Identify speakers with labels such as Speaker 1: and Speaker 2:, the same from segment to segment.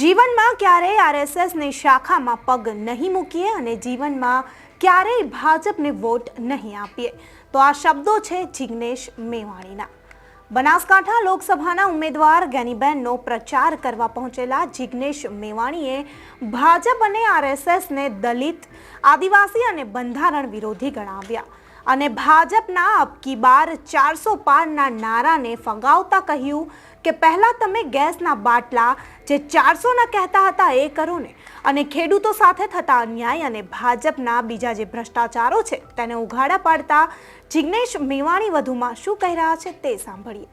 Speaker 1: જીવનમાં ક્યારેય આરએસએસની શાખામાં પગ નહીં મૂકીએ અને જીવનમાં ક્યારેય ભાજપને વોટ નહીં આપીએ. તો આ શબ્દો છે જિગ્નેશ મેવાણીના. બનાસકાંઠા લોકસભાના ઉમેદવાર ગેનીબેનનો પ્રચાર કરવા પહોંચેલા જિગ્નેશ મેવાણીએ ભાજપ અને આરએસએસને દલિત, આદિવાસી અને બંધારણ વિરોધી ગણાવ્યા. અને ભાજપના અબકી બાર ચારસો પારના નારાને ફગાવતા કહ્યું કે પહેલાં તમે ગેસના બાટલા જે ચારસોના કહેતા હતા એ કરો ને. અને ખેડૂતો સાથે થતા અન્યાય અને ભાજપના બીજા જે ભ્રષ્ટાચારો છે તેને ઉઘાડા પાડતા જિગ્નેશ મેવાણી વધુમાં શું કહી રહ્યા છે તે સાંભળીએ.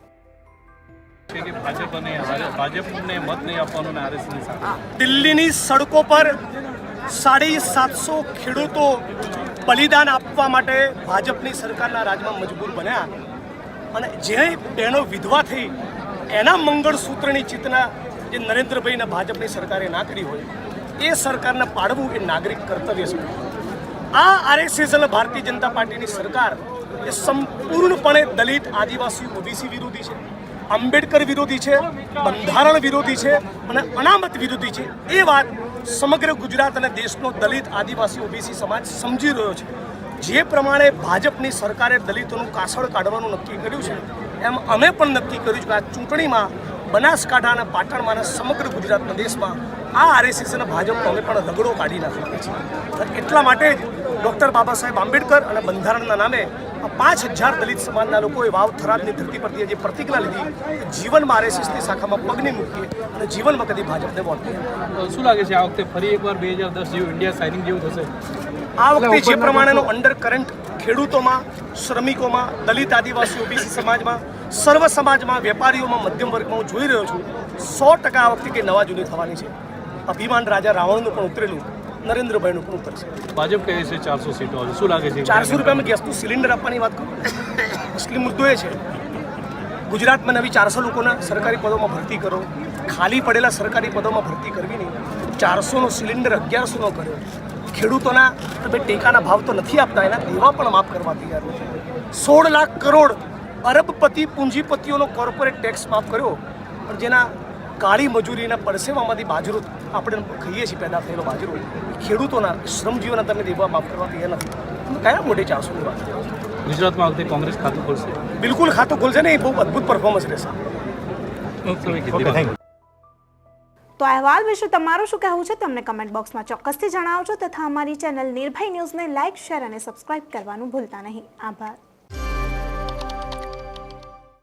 Speaker 2: છે કે ભાજપ અને ભાજપને મત નહીં આપવાનો અને આરએસની
Speaker 3: દિલ્હીની સડકો પર સાડી સાતસો ખેડૂતો બલિદાન આપવા માટે ભાજપની સરકારના રાજમાં મજબૂર બન્યા. અને જે બહેનો વિધવા થઈ, એના મંગળસૂત્રની ચિંતના જે નરેન્દ્રભાઈને ભાજપની સરકારે ના કરી હોય, એ સરકારને પાડવું એ નાગરિક કર્તવ્ય છે. આ આરએસએસ અને ભારતીય જનતા પાર્ટીની સરકાર એ સંપૂર્ણપણે દલિત, આદિવાસી, ઓબીસી વિરોધી છે, આંબેડકર વિરોધી છે, બંધારણ વિરોધી છે અને અનામત વિરોધી છે. એ વાત સમગ્ર ગુજરાત અને દેશનો દલિત આદિવાસી ઓબીસી સમાજ સમજી રહ્યો છે. જે પ્રમાણે ભાજપની સરકારે દલિતોનું કાસળ કાઢવાનું નક્કી કર્યું છે, એમ અમે પણ નક્કી કર્યું છે કે આ ચૂંટણીમાં બનાસકાંઠા અને પાટણમાં અને સમગ્ર ગુજરાતના દેશમાં આ આરએસએસ અને ભાજપ તમે પણ રગડો કાઢી નાખી છે. એટલા માટે જ ડૉક્ટર બાબા સાહેબ આંબેડકર અને બંધારણના નામે આ પાંચ હજાર દલિત સમાજના લોકોએ વાવ થરાદની ધરતી પરથી જે પ્રતિજ્ઞા લીધી જીવનમાં આરએસએસની શાખામાં પગની મૂકીએ અને જીવનમાં કદી ભાજપને વોટ
Speaker 2: શું લાગે છે આ વખતે ફરી એકવાર બે હજાર દસ જેવું ઇન્ડિયા સાઇનિંગ જેવું થશે?
Speaker 3: આ વખતે જે પ્રમાણેનો અંડર કરંટ ખેડૂતોમાં શ્રમિકોમાં દલિત આદિવાસી ઓબીસી સમાજમાં સર્વ સમાજમાં વેપારીઓમાં મધ્યમ વર્ગમાં હું જોઈ રહ્યો છું સો ટકા આ વખતે કંઈ નવા જૂની થવાની છે. અભિમાન રાજા રાવણનું પણ ઉતરેલું નરેન્દ્રભાઈનું પણ ઉતરશે.
Speaker 2: ભાજપ કહે છે ચારસો સીટો શું લાગે છે?
Speaker 3: ચારસો રૂપિયામાં ગેસનું સિલિન્ડર આપવાની વાત કરું? મુસ્લિમ મુદ્દો એ છે ગુજરાતમાં નવી ચારસો લોકોના સરકારી પદોમાં ભરતી કરો. ખાલી પડેલા સરકારી પદોમાં ભરતી કરવી નહીં ચારસોનો સિલિન્ડર અગિયારસોનો કર્યો. ખેડૂતોના તમે ટેકાના ભાવ તો નથી આપતા એના દેવા પણ માફ કરવા તૈયાર નથી. સોળ લાખ કરોડ અરબપતિ પૂંજીપતિઓનો કોર્પોરેટ ટેક્સ માફ કર્યો પણ જેના કાળી મજૂરીના પરસેવામાંથી બાજરો આપણે ખાઈએ છીએ પેદા થયેલો બાજરો. ખેડૂતોના શ્રમજીવોના તમે દેવા માફ કરવા તૈયાર નથી. કયા મોટે ચારસોની વાત?
Speaker 2: ગુજરાતમાં આવતી વખતે કોંગ્રેસ ખાતું ખોલશે.
Speaker 3: બિલકુલ ખાતું ખોલશે ને એ બહુ અદ્ભુત પરફોર્મન્સ રહેશે.
Speaker 1: તો આ અહેવાલ વિશે તમારું શું કહેવું છે તમને કમેન્ટ બોક્સમાં ચોક્કસથી જણાવજો તથા અમારી ચેનલ નિર્ભય ન્યૂઝને લાઇક શેર અને સબસ્ક્રાઇબ કરવાનું ભૂલતા નહીં. આભાર.